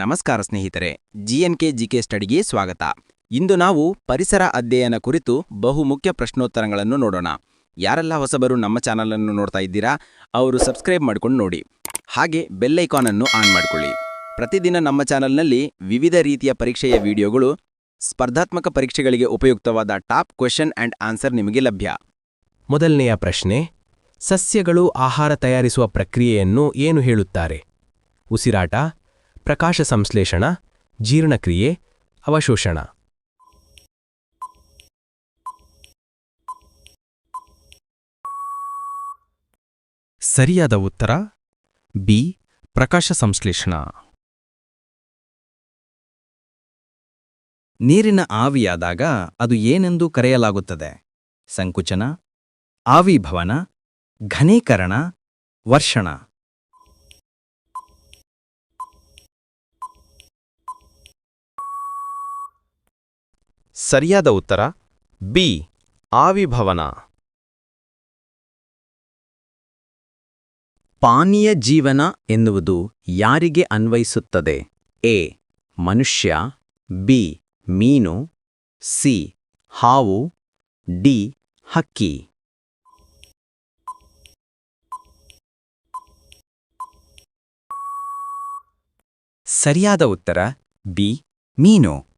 ನಮಸ್ಕಾರ ಸ್ನೇಹಿತರೆ, ಜಿಎನ್ಕೆ ಜಿಕೆ ಸ್ಟಡಿಗೆ ಸ್ವಾಗತ. ಇಂದು ನಾವು ಪರಿಸರ ಅಧ್ಯಯನ ಕುರಿತು ಬಹು ಮುಖ್ಯ ಪ್ರಶ್ನೋತ್ತರಗಳನ್ನು ನೋಡೋಣ. ಯಾರೆಲ್ಲ ಹೊಸಬರು ನಮ್ಮ ಚಾನಲನ್ನು ನೋಡ್ತಾ ಇದ್ದೀರಾ, ಅವರು ಸಬ್ಸ್ಕ್ರೈಬ್ ಮಾಡ್ಕೊಂಡು ನೋಡಿ. ಹಾಗೆ ಬೆಲ್ ಐಕಾನ್ ಅನ್ನು ಆನ್ ಮಾಡಿಕೊಳ್ಳಿ. ಪ್ರತಿದಿನ ನಮ್ಮ ಚಾನಲ್ನಲ್ಲಿ ವಿವಿಧ ರೀತಿಯ ಪರೀಕ್ಷೆಯ ವಿಡಿಯೋಗಳು, ಸ್ಪರ್ಧಾತ್ಮಕ ಪರೀಕ್ಷೆಗಳಿಗೆ ಉಪಯುಕ್ತವಾದ ಟಾಪ್ ಕ್ವೆಶನ್ ಅಂಡ್ ಆನ್ಸರ್ ನಿಮಗೆ ಲಭ್ಯ. ಮೊದಲನೆಯ ಪ್ರಶ್ನೆ, ಸಸ್ಯಗಳು ಆಹಾರ ತಯಾರಿಸುವ ಪ್ರಕ್ರಿಯೆಯನ್ನು ಏನು ಹೇಳುತ್ತಾರೆ? ಉಸಿರಾಟ ಪ್ರಕಾಶ ಸಂಶ್ಲೇಷಣ, ಜೀರ್ಣಕ್ರಿಯೆ, ಅವಶೋಷಣ. ಸರಿಯಾದ ಉತ್ತರ, ಬಿ, ಪ್ರಕಾಶ ಸಂಶ್ಲೇಷಣ. ನೀರಿನ ಆವಿಯಾದಾಗ ಅದು ಏನೆಂದು ಕರೆಯಲಾಗುತ್ತದೆ? ಸಂಕುಚನ, ಆವಿಭವನ, ಘನೀಕರಣ, ವರ್ಷಣ. ಸರಿಯಾದ ಉತ್ತರ, ಬಿ, ಆವಿಭವನ. ಪಾನೀಯ ಜೀವನ ಎನ್ನುವುದು ಯಾರಿಗೆ ಅನ್ವಯಿಸುತ್ತದೆ? ಎ, ಮನುಷ್ಯ, ಬಿ, ಮೀನು, ಸಿ, ಹಾವು, ಡಿ, ಹಕ್ಕಿ. ಸರಿಯಾದ ಉತ್ತರ, ಬಿ, ಮೀನು.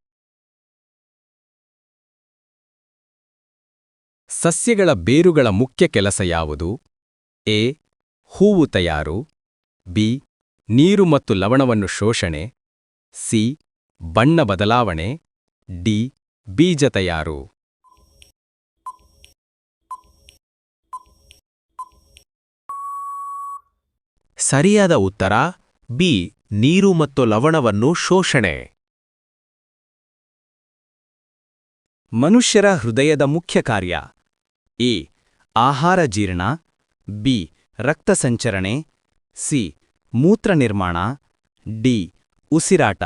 ಸಸ್ಯಗಳ ಬೇರುಗಳ ಮುಖ್ಯ ಕೆಲಸ ಯಾವುದು? ಎ. ಹೂವು ತಯಾರು. ಬಿ. ನೀರು ಮತ್ತು ಲವಣವನ್ನು ಶೋಷಣೆ. ಸಿ. ಬಣ್ಣ ಬದಲಾವಣೆ. ಡಿ. ಬೀಜ ತಯಾರು. ಸರಿಯಾದ ಉತ್ತರ, ಬಿ. ನೀರು ಮತ್ತು ಲವಣವನ್ನು ಶೋಷಣೆ. ಮನುಷ್ಯರ ಹೃದಯದ ಮುಖ್ಯ ಕಾರ್ಯ. ಎ. ಆಹಾರ ಜೀರ್ಣ, ಬಿ. ರಕ್ತ ಸಂಚರಣೆ, ಸಿ. ಮೂತ್ರ ನಿರ್ಮಾಣ, ಡಿ. ಉಸಿರಾಟ.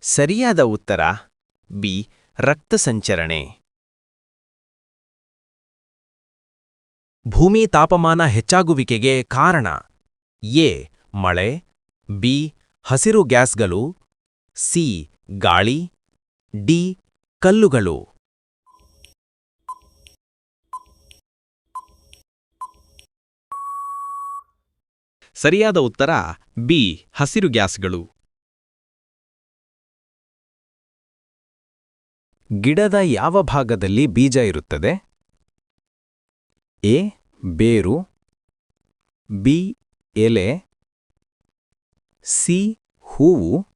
ಸರಿಯಾದ ಉತ್ತರ, ಬಿ. ರಕ್ತ ಸಂಚರಣೆ. ಭೂಮಿ ತಾಪಮಾನ ಹೆಚ್ಚಾಗುವಿಕೆಗೆ ಕಾರಣ, ಎ. ಮಳೆ, ಬಿ. ಹಸಿರು ಗ್ಯಾಸ್ಗಳು ಸಿ, ಗಾಳಿ, ಡಿ, ಕಲ್ಲುಗಳು. ಸರಿಯಾದ ಉತ್ತರ, ಬಿ, ಹಸಿರು ಗ್ಯಾಸ್ಗಳು. ಗಿಡದ ಯಾವ ಭಾಗದಲ್ಲಿ ಬೀಜ ಇರುತ್ತದೆ? ಎ, ಬೇರು. ಬಿ, ಎಲೆ. ಸಿ, ಹೂವು.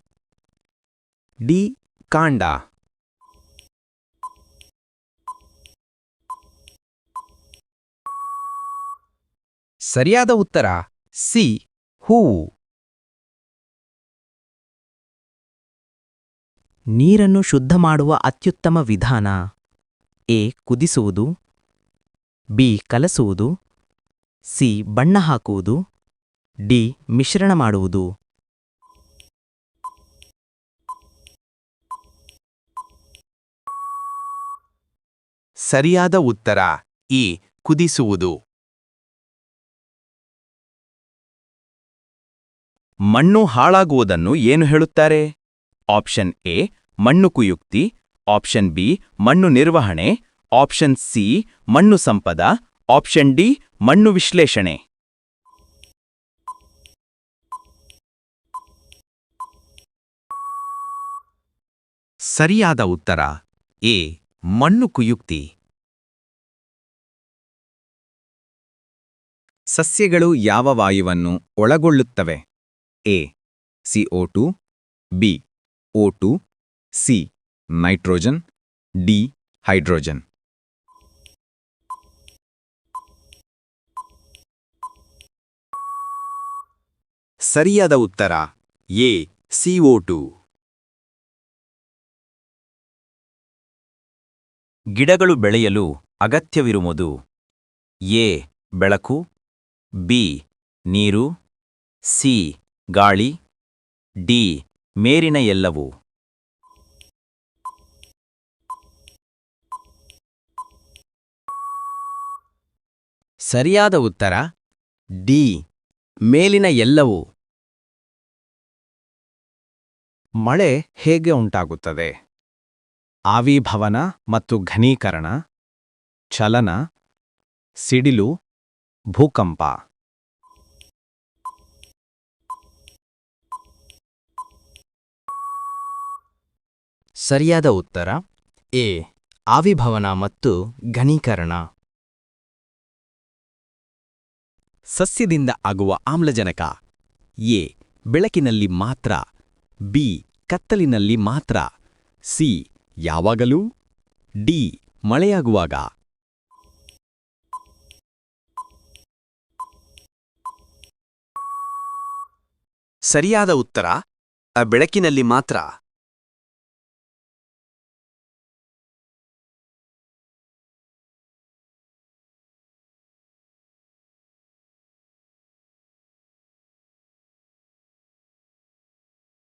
ಡಿ ಕಾಂಡ. ಸರಿಯಾದ ಉತ್ತರ ಸಿ, ಹೂವು. ನೀರನ್ನು ಶುದ್ಧ ಮಾಡುವ ಅತ್ಯುತ್ತಮ ವಿಧಾನ ಎ, ಕುದಿಸುವುದು, ಬಿ, ಕಲಸುವುದು, ಸಿ, ಬಣ್ಣ ಹಾಕುವುದು, ಡಿ, ಮಿಶ್ರಣ ಮಾಡುವುದು. ಸರಿಯಾದ ಉತ್ತರ. ಇ ಕುದಿಸುವುದು. ಮಣ್ಣು ಹಾಳಾಗುವುದನ್ನು ಏನು ಹೇಳುತ್ತಾರೆ? ಆಪ್ಷನ್ ಎ, ಮಣ್ಣು ಕುಯುಕ್ತಿ. ಆಪ್ಷನ್ ಬಿ, ಮಣ್ಣು ನಿರ್ವಹಣೆ. ಆಪ್ಷನ್ ಸಿ, ಮಣ್ಣು ಸಂಪದ. ಆಪ್ಷನ್ ಡಿ, ಮಣ್ಣು ವಿಶ್ಲೇಷಣೆ. ಸರಿಯಾದ ಉತ್ತರ. ಎ ಮಣ್ಣು ಕುಯುಕ್ತಿ. ಸಸ್ಯಗಳು ಯಾವ ವಾಯುವನ್ನು ಒಳಗೊಳ್ಳುತ್ತವೆ? A C O two, B, O two, C, nitrogen, D, hydrogen. ಸರಿಯಾದ ಉತ್ತರ, ಎ ಸಿಒ ಟು. ಗಿಡಗಳು ಬೆಳೆಯಲು ಅಗತ್ಯವಿರುವುದು ಎ. ಬೆಳಕು ಬಿ. ನೀರು ಸಿ. ಗಾಳಿ ಡಿ. ಮೇರಿನ ಎಲ್ಲವೂ. ಸರಿಯಾದ ಉತ್ತರ ಡಿ. ಮೇಲಿನ ಎಲ್ಲವೂ. ಮಳೆ ಹೇಗೆ ಉಂಟಾಗುತ್ತದೆ? ಆವಿಭವನ ಮತ್ತು ಘನೀಕರಣ, ಚಲನ, ಸಿಡಿಲು, ಭೂಕಂಪ. ಸರಿಯಾದ ಉತ್ತರ, ಎ, ಆವಿಭವನ ಮತ್ತು ಘನೀಕರಣ. ಸಸ್ಯದಿಂದ ಆಗುವ ಆಮ್ಲಜನಕ, ಎ, ಬೆಳಕಿನಲ್ಲಿ ಮಾತ್ರ, ಬಿ, ಕತ್ತಲಿನಲ್ಲಿ ಮಾತ್ರ, ಸಿ ಯಾವಾಗಲೂ ಡಿ ಮಳೆಯಾಗುವಾಗ. ಸರಿಯಾದ ಉತ್ತರ ಆ ಬೆಳಕಿನಲ್ಲಿ ಮಾತ್ರ.